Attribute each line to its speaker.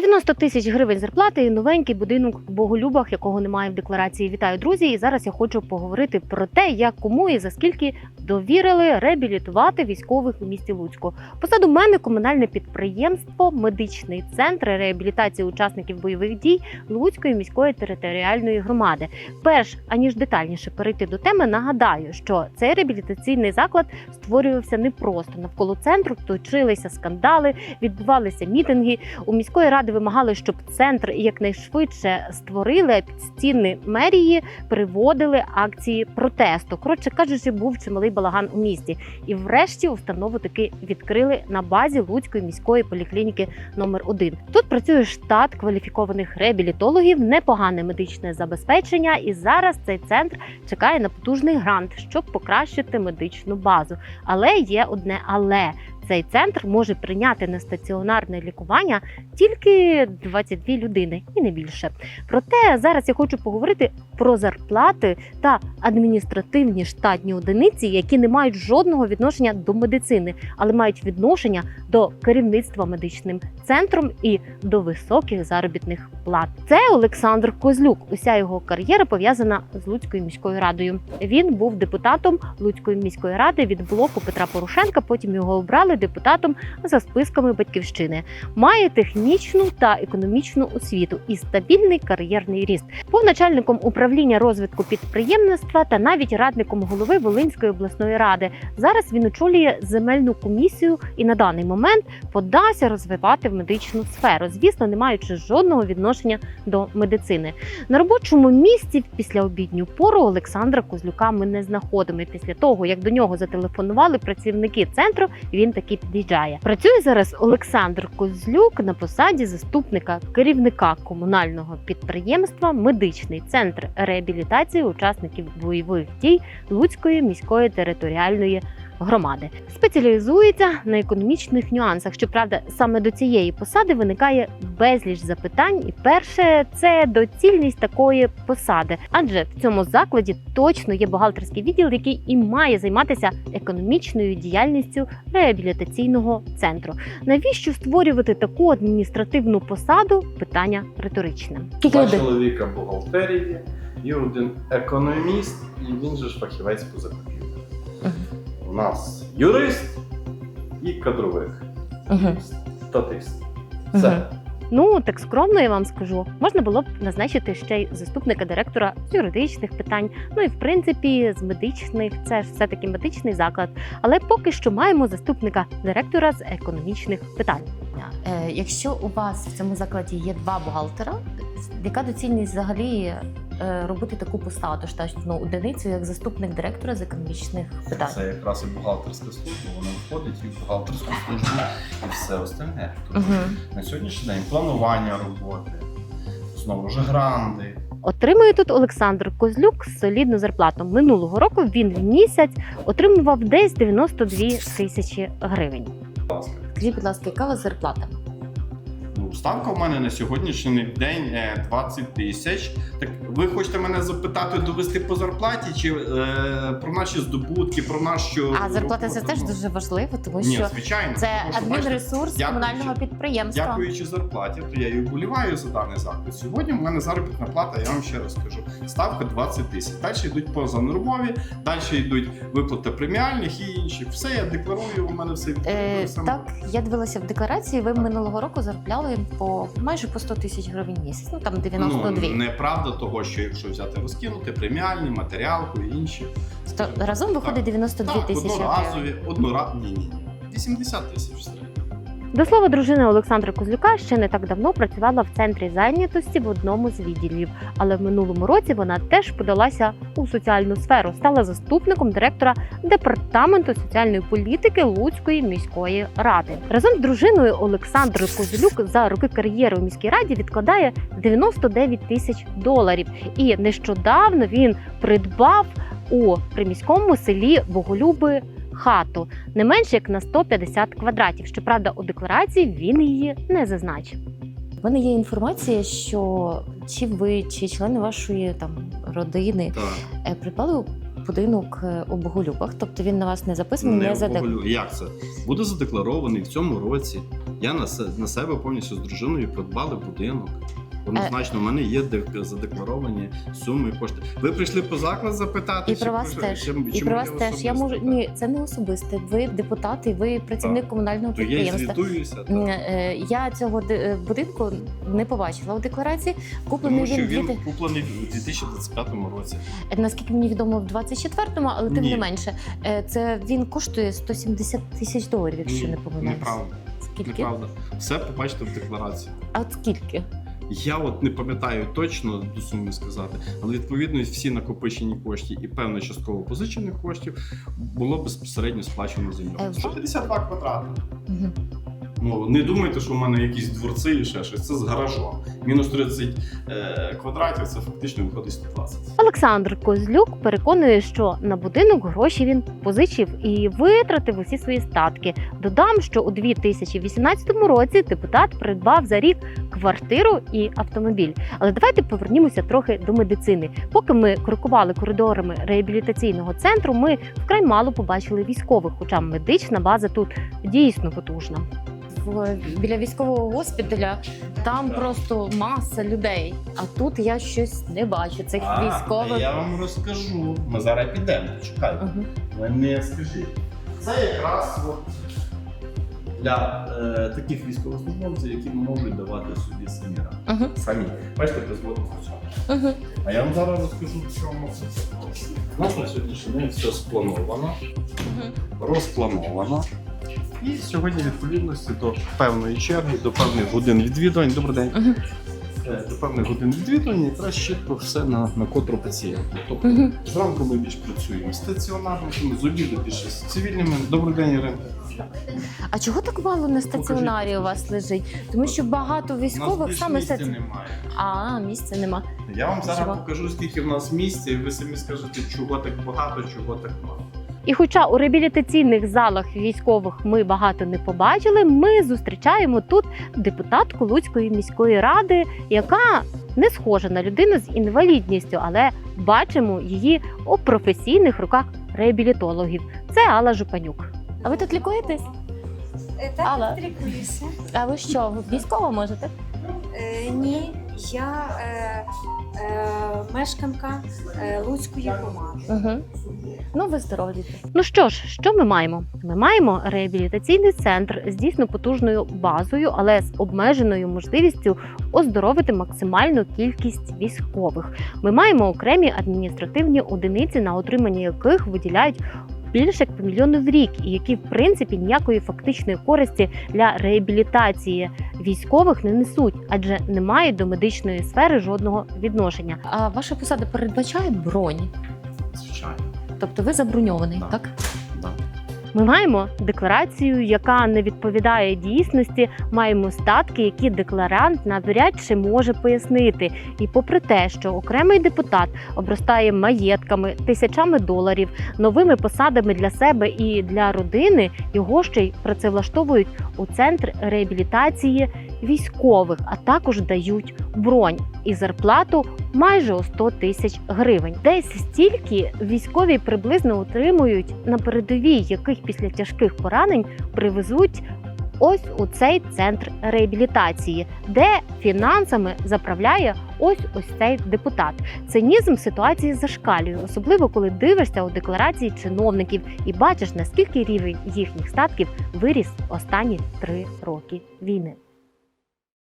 Speaker 1: 90 тисяч гривень зарплати і новенький будинок в Боголюбах, якого немає в декларації. Вітаю, друзі! І зараз я хочу поговорити про те, як кому і за скільки довірили реабілітувати військових у місті Луцьку. Позаду мене комунальне підприємство, медичний центр реабілітації учасників бойових дій Луцької міської територіальної громади. Перш аніж детальніше перейти до теми, нагадаю, що цей реабілітаційний заклад створювався не просто навколо центру. Точилися скандали, відбувалися мітинги. У міської ради вимагали, щоб центр якнайшвидше створили під стіни мерії, приводили акції протесту. Коротше кажучи, був чималий балаган у місті. І врешті установу таки відкрили на базі Луцької міської поліклініки номер 1 Тут працює штат кваліфікованих реабілітологів, непогане медичне забезпечення. І зараз цей центр чекає на потужний грант, щоб покращити медичну базу. Але є одне але. Цей центр може прийняти на стаціонарне лікування тільки 22 людини і не більше. Проте зараз я хочу поговорити про зарплати та адміністративні штатні одиниці, які не мають жодного відношення до медицини, але мають відношення до керівництва медичним центром і до високих заробітних плат. Це Олександр Козлюк. Уся його кар'єра пов'язана з Луцькою міською радою. Він був депутатом Луцької міської ради від блоку Петра Порошенка. Потім його обрали депутатом за списками батьківщини. Має технічну та економічну освіту і стабільний кар'єрний ріст. Був начальником управління розвитку підприємництва та навіть радником голови Волинської обласної ради. Зараз він очолює земельну комісію і на даний момент подався розвивати в медичну сферу, звісно, не маючи жодного відношення до медицини. На робочому місці в післяобідню пору Олександра Козлюка ми не знаходимо. Після того, як до нього зателефонували працівники центру, він таки під'їжджає. Працює зараз Олександр Козлюк на посаді заступника керівника комунального підприємства Медичний центр реабілітації учасників бойових дій Луцької міської територіальної громади. Спеціалізується на економічних нюансах. Щоправда, саме до цієї посади виникає безліч запитань. І перше це доцільність такої посади, адже в цьому закладі точно є бухгалтерський відділ, який і має займатися економічною діяльністю реабілітаційного центру. Навіщо створювати таку адміністративну посаду? Питання риторичне.
Speaker 2: Два чоловіка бухгалтерії і один економіст, і він же ж фахівець по закупівлях. Нас юрист і кадрових. Статист. Все.
Speaker 1: Ну так скромно я вам скажу. Можна було б назначити ще й заступника директора з юридичних питань. Ну і в принципі з медичних це ж все таки медичний заклад. Але поки що маємо заступника директора з економічних питань.
Speaker 3: Е, Якщо у вас в цьому закладі є два бухгалтера, яка доцільність взагалі е, робити таку посаду штатну одиницю як заступник директора з економічних питань?
Speaker 2: Це якраз і бухгалтерська служба, вона входить і в бухгалтерську службу, і все остальне. Тобто
Speaker 3: Угу.
Speaker 2: на сьогоднішній день планування роботи, знову ж гранди.
Speaker 1: Отримує тут Олександр Козлюк солідну зарплату. Минулого року він в місяць отримував десь 92 тисячі гривень.
Speaker 2: Будь ласка.
Speaker 3: Скажіть, будь ласка, яка у вас зарплата?
Speaker 2: Ну, ставка в мене на сьогоднішній день е, 20 тисяч. Так ви хочете мене запитати, довести по зарплаті чи е, про наші здобутки, про нашу
Speaker 3: А зарплата це теж дуже важливо, тому
Speaker 2: Ні,
Speaker 3: що
Speaker 2: звичайно.
Speaker 3: це адмінресурс комунального підприємства.
Speaker 2: Дякуючи зарплаті, то я і вболіваю за даний заклад. Сьогодні в мене заробітна плата, я вам ще раз скажу. Ставка 20 тисяч. Далі йдуть позанормові, далі йдуть виплати преміальних і інші. Все я декларую, у мене все
Speaker 3: Е,
Speaker 2: все
Speaker 3: так, я дивилася в декларації. Ви минулого року заробляли по майже по 100 тисяч гривень в місяць. Ну там 92.
Speaker 2: Ну, неправда того, що якщо взяти розкинути преміальні, матеріалку і інші.
Speaker 3: То разом виходить 92
Speaker 2: Так,
Speaker 3: тисячі
Speaker 2: одноразові, одноразові. Ні, ні, ні. 80 тисяч.
Speaker 1: До слова, дружина Олександра Козлюка ще не так давно працювала в центрі зайнятості в одному з відділів, але в минулому році вона теж подалася у соціальну сферу, стала заступником директора департаменту соціальної політики Луцької міської ради. Разом з дружиною Олександрою Козлюк за роки кар'єри у міській раді відкладає 99 тисяч доларів. І нещодавно він придбав у приміському селі Боголюби хату не менше як на 150 квадратів. Щоправда, у декларації він її не зазначив.
Speaker 3: У мене є інформація, що чи ви, чи члени вашої там родини
Speaker 2: Так.
Speaker 3: е, придбали будинок е, у Боголюбах, тобто він на вас не записаний, не,
Speaker 2: Не
Speaker 3: заде...
Speaker 2: вуглю. Як це? Буде задекларований в цьому році. Я на, на себе повністю з дружиною придбали будинок. Однозначно, в мене є де- задекларовані суми кошти. Ви прийшли по заклад запитати,
Speaker 3: І про вас
Speaker 2: про-
Speaker 3: теж.
Speaker 2: чи-
Speaker 3: І
Speaker 2: чи
Speaker 3: про вас теж. Я можу ні, це не особисте. Ви депутат і ви працівник
Speaker 2: Так.
Speaker 3: комунального
Speaker 2: То я
Speaker 3: підприємства.
Speaker 2: звітуюся. так.
Speaker 3: Е, Я цього е, будинку не побачила у декларації. Куплений
Speaker 2: Тому що
Speaker 3: він
Speaker 2: він
Speaker 3: дві
Speaker 2: куплений у 2025 році.
Speaker 3: Е, Наскільки мені відомо, в 24-му, але тим
Speaker 2: Ні.
Speaker 3: не менше, це він коштує 170 тисяч доларів, якщо
Speaker 2: Ні,
Speaker 3: не помиляюсь.
Speaker 2: Неправда.
Speaker 3: Скільки?
Speaker 2: Неправда. Все побачите в декларації.
Speaker 3: А от скільки?
Speaker 2: Я от не пам'ятаю точно до суми сказати, але відповідно всі накопичені кошти і певно частково позичених коштів було безпосередньо сплачено за
Speaker 3: Е,
Speaker 2: нього. 62 квадрати.
Speaker 3: Угу.
Speaker 2: Ну не думайте, що в мене якісь дворці і ще щось. Це з гаражом. Мінус 30 е, квадратів це фактично виходить 120.
Speaker 1: Олександр Козлюк переконує, що на будинок гроші він позичив і витратив усі свої статки. Додам, що у 2018 році депутат придбав за рік квартиру і автомобіль. Але давайте повернімося трохи до медицини. Поки ми крокували коридорами реабілітаційного центру, ми вкрай мало побачили військових, хоча медична база тут дійсно потужна.
Speaker 3: В, біля військового госпіталя там просто маса людей. А тут я щось не бачу цих військових.
Speaker 2: Я вам розкажу. Ми зараз підемо. Чекайте.
Speaker 3: Угу.
Speaker 2: Ви не скажіть. Це якраз от для е, таких військовослужбовців, які можуть давати собі самі ради.
Speaker 3: Угу.
Speaker 2: Самі. Бачите, без воду.
Speaker 3: Угу.
Speaker 2: А я вам зараз розкажу, в чому це. У нас на сьогоднішній день все сплановано, розплановано. І сьогодні відповідності до певної черги, до певних годин відвідувань. Добрий день. Е, До певних годин відвідувань якраз чітко все на, на котру пацієнта. Тобто
Speaker 3: Мгм.
Speaker 2: зранку ми більш працюємо стаціонарними, з обіду більше з цивільними. Добрий день, Ірина.
Speaker 3: А чого так мало на стаціонарі у вас лежить? Тому що багато
Speaker 2: У нас
Speaker 3: військових
Speaker 2: більш
Speaker 3: саме
Speaker 2: місця
Speaker 3: стаці...
Speaker 2: немає.
Speaker 3: А, місця нема.
Speaker 2: Я вам зараз
Speaker 3: Чого?
Speaker 2: покажу, скільки в нас місця, і ви самі скажете, чого так багато, чого так мало.
Speaker 1: І хоча у реабілітаційних залах військових ми багато не побачили, ми зустрічаємо тут депутатку Луцької міської ради, яка не схожа на людину з інвалідністю, але бачимо її у професійних руках реабілітологів. Це Алла Жупанюк.
Speaker 3: А ви тут лікуєтесь?
Speaker 4: Е, Так,
Speaker 3: Алла.
Speaker 4: лікуюся.
Speaker 3: А ви що? Ви військово можете?
Speaker 4: Е, ні, я е, е, мешканка е, Луцької громади.
Speaker 3: Угу. Ну, ви здорові.
Speaker 1: Ну що ж, що ми маємо? Ми маємо реабілітаційний центр з дійсно потужною базою, але з обмеженою можливістю оздоровити максимальну кількість військових. Ми маємо окремі адміністративні одиниці, на отримання яких виділяють. Більше як по мільйону в рік, і які в принципі ніякої фактичної користі для реабілітації військових не несуть, адже не мають до медичної сфери жодного відношення.
Speaker 3: А ваша посада передбачає бронь?
Speaker 2: Звичайно.
Speaker 3: Тобто ви заброньований,
Speaker 2: Да.
Speaker 3: так?
Speaker 1: Ми маємо декларацію, яка не відповідає дійсності. Маємо статки, які декларант навряд чи може пояснити. І попри те, що окремий депутат обростає маєтками, тисячами доларів, новими посадами для себе і для родини, його ще й працевлаштовують у центр реабілітації військових, а також дають бронь і зарплату майже у 100 тисяч гривень. Десь стільки військові приблизно отримують на передовій, яких після тяжких поранень привезуть. Ось у цей центр реабілітації, де фінансами заправляє ось ось цей депутат. Цинізм ситуації зашкалює, особливо коли дивишся у декларації чиновників і бачиш наскільки рівень їхніх статків виріс останні три роки війни.